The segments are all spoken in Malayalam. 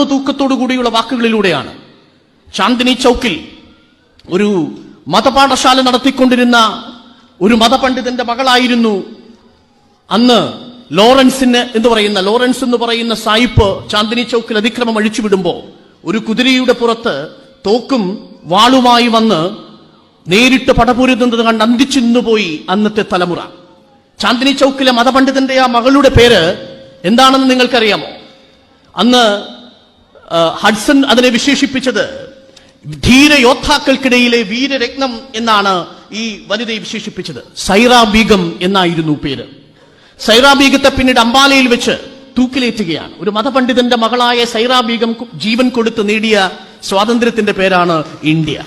താന്നു തൂക്കത്തോടു കൂടിയുള്ള വാക്കുകളിലൂടെയാണ്. ചാന്ദിനി ചൗക്കിൽ ഒരു മതപാഠശാല നടത്തിക്കൊണ്ടിരുന്ന ഒരു മതപണ്ഡിതന്റെ മകളായിരുന്നു അന്ന് ലോറൻസിന് എന്ന് പറയുന്ന ലോറൻസ് എന്ന് പറയുന്ന സായിപ്പ് ചാന്ദിനി ചൗക്കിൽ അതിക്രമം അഴിച്ചുവിടുമ്പോ ഒരു കുതിരയുടെ പുറത്ത് തോക്കും വാളുമായി വന്ന് നേരിട്ട് പടപൂരുന്നത് കണ്ട് അന്തിച്ചിന്നുപോയി അന്നത്തെ തലമുറ. ചാന്ദിനി ചൗക്കിലെ മതപണ്ഡിതന്റെ ആ മകളുടെ പേര് എന്താണെന്ന് നിങ്ങൾക്കറിയാമോ? അന്ന് ഹഡ്സൺ അതിനെ വിശേഷിപ്പിച്ചത് ധീര ധീരയോദ്ധാക്കൾക്കിടയിലെ വീരരത്നം എന്നാണ് ഈ വനിതയെ വിശേഷിപ്പിച്ചത്. സൈറാബീഗം എന്നായിരുന്നു പേര്. സൈറാബീഗത്തെ പിന്നീട് അംബാലയിൽ വെച്ച് തൂക്കിലേറ്റുകയാണ്. ഒരു മതപണ്ഡിതന്റെ മകളായ സൈറാബീഗം ജീവൻ കൊടുത്ത് നേടിയ സ്വാതന്ത്ര്യത്തിന്റെ പേരാണ് ഇന്ത്യ.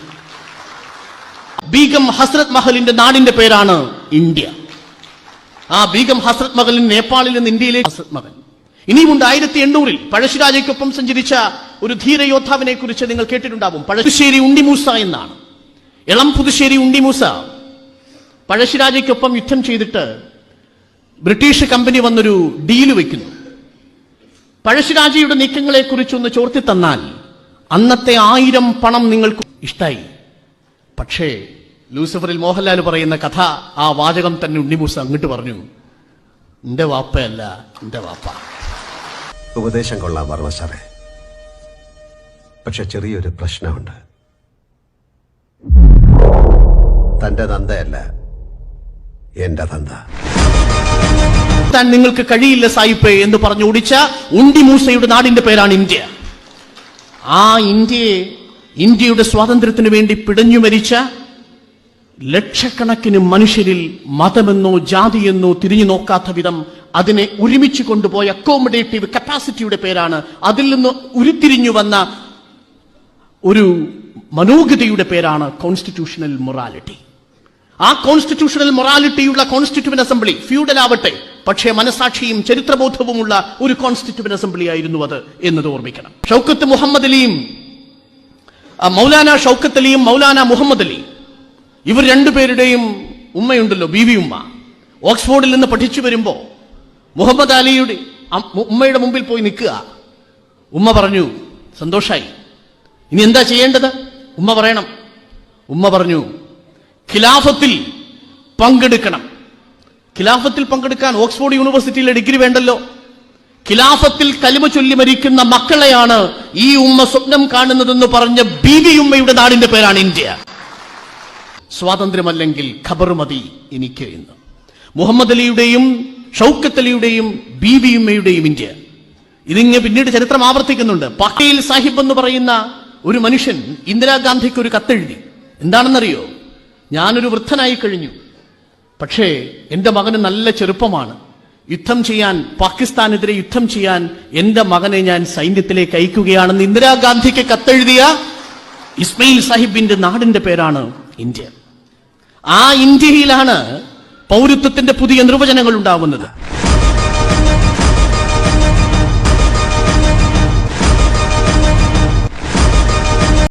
ബീഗം ഹസ്രത് മഹലിന്റെ നാടിന്റെ പേരാണ് ഇന്ത്യ. ആ ബീഗം ഹസ്രത് മഹലിൻ നേപ്പാളിൽ നിന്ന് ഇന്ത്യയിലെ ഹസ്രത് മഹൽ. ഇനിയുമുണ്ട് ആയിരത്തി എണ്ണൂറിൽ പഴശ്ശിരാജയ്ക്കൊപ്പം സഞ്ചരിച്ച ഒരു ധീരയോദ്ധാവിനെ കുറിച്ച് നിങ്ങൾ കേട്ടിട്ടുണ്ടാവും. പഴശ്ശേരി ഉണ്ടിമൂസ എന്നാണ്. ഇളം പുതുശ്ശേരി ഉണ്ടിമൂസ പഴശ്ശിരാജയ്ക്കൊപ്പം യുദ്ധം ചെയ്തിട്ട് ബ്രിട്ടീഷ് കമ്പനി വന്നൊരു ഡീൽ വെക്കുന്നു. പഴശ്ശിരാജയുടെ നീക്കങ്ങളെ കുറിച്ചൊന്ന് ചോർത്തി തന്നാൽ അന്നത്തെ ആയിരം പണം നിങ്ങൾക്ക് ഇഷ്ടായി. പക്ഷേ ലൂസിഫറിൽ മോഹൻലാൽ പറയുന്ന കഥ ആ വാചകം തന്നെ ഉണ്ണിമൂസ അങ്ങോട്ട് പറഞ്ഞു. എന്റെ വാപ്പയല്ല എന്റെ വാപ്പ. ഉപദേശം കൊള്ളാം പറഞ്ഞ സാറേ. പക്ഷെ ചെറിയൊരു പ്രശ്നമുണ്ട്. തന്റെ തന്തയല്ല എന്റെ തന്ത. താൻ നിങ്ങൾക്ക് കഴിയില്ല സായിപ്പേ എന്ന് പറഞ്ഞു ഓടിച്ച ഉണ്ടി മൂസയുടെ നാടിന്റെ പേരാണ് ഇന്ത്യ. ആ ഇന്ത്യയെ ഇന്ത്യയുടെ സ്വാതന്ത്ര്യത്തിന് വേണ്ടി പിടഞ്ഞു മരിച്ച ലക്ഷക്കണക്കിന് മനുഷ്യരിൽ മതമെന്നോ ജാതിയെന്നോ തിരിഞ്ഞു നോക്കാത്ത വിധം അതിനെ ഒരുമിച്ച് കൊണ്ടുപോയ അക്കോമഡേറ്റീവ് കപ്പാസിറ്റിയുടെ പേരാണ്. അതിൽ നിന്ന് ഉരുത്തിരിഞ്ഞു വന്ന ഒരു മനോഗതിയുടെ പേരാണ് കോൺസ്റ്റിറ്റ്യൂഷണൽ മൊറാലിറ്റി ആ കോൺസ്റ്റിറ്റ്യൂഷണൽ മൊറാലിറ്റിയുള്ള കോൺസ്റ്റിറ്റ്യൂവൻ അസംബ്ലി ഫ്യൂഡൽ ആവട്ടെ പക്ഷേ മനസാക്ഷിയും ചരിത്രബോധവുമുള്ള ഒരു കോൺസ്റ്റിറ്റ്യൂവൻ അസംബ്ലി ആയിരുന്നു അത് എന്നത് ഓർമ്മിക്കണം. ഷൗക്കത്ത് മുഹമ്മദ് അലിയും മൗലാന ഷൗക്കത്ത് അലിയും മൗലാന മുഹമ്മദ് അലി ഇവർ രണ്ടുപേരുടെയും ഉമ്മയുണ്ടല്ലോ ബീവി ഉമ്മ ഓക്സ്ഫോർഡിൽ നിന്ന് പഠിച്ചു വരുമ്പോ മുഹമ്മദ് അലിയുടെ ഉമ്മയുടെ മുമ്പിൽ പോയി നിൽക്കുക. ഉമ്മ പറഞ്ഞു സന്തോഷായി. ഇനി എന്താ ചെയ്യേണ്ടത്? ഉമ്മ പറയണം. ഉമ്മ പറഞ്ഞു ഖിലാഫത്തിൽ പങ്കെടുക്കണം. ഖിലാഫത്തിൽ പങ്കെടുക്കാൻ ഓക്സ്ഫോർഡ് യൂണിവേഴ്സിറ്റിയിലെ ഡിഗ്രി വേണ്ടല്ലോ. ഖിലാഫത്തിൽ കലിമ ചൊല്ലി മരിക്കുന്ന മക്കളെയാണ് ഈ ഉമ്മ സ്വപ്നം കാണുന്നതെന്ന് പറഞ്ഞ ബീവി ഉമ്മയുടെ നാടിന്റെ പേരാണ് ഇന്ത്യ. സ്വാതന്ത്ര്യമല്ലെങ്കിൽ ഖബർ മതി എനിക്ക് എന്ന് മുഹമ്മദ് അലിയുടെയും ഷൗക്കത്ത് അലിയുടെയും ബീവി ഉമ്മയുടെയും ഇന്ത്യ. ഇതിങ്ങ് പിന്നീട് ചരിത്രം ആവർത്തിക്കുന്നുണ്ട്. പട്ടേൽ സാഹിബ് എന്ന് പറയുന്ന ഒരു മനുഷ്യൻ ഇന്ദിരാഗാന്ധിക്ക് ഒരു കത്തെഴുതി. എന്താണെന്നറിയോ? ഞാനൊരു വൃദ്ധനായി കഴിഞ്ഞു. പക്ഷേ എന്റെ മകന് നല്ല ചെറുപ്പമാണ്. യുദ്ധം ചെയ്യാൻ പാകിസ്ഥാനെതിരെ യുദ്ധം ചെയ്യാൻ എന്റെ മകനെ ഞാൻ സൈന്യത്തിലേക്ക് അയക്കുകയാണെന്ന് ഇന്ദിരാഗാന്ധിക്ക് കത്തെഴുതിയ ഇസ്മയിൽ സാഹിബിന്റെ നാടിന്റെ പേരാണ് ഇന്ത്യ. ആ ഇന്ത്യയിലാണ് പൗരത്വത്തിന്റെ പുതിയ നിർവചനങ്ങൾ ഉണ്ടാവുന്നത്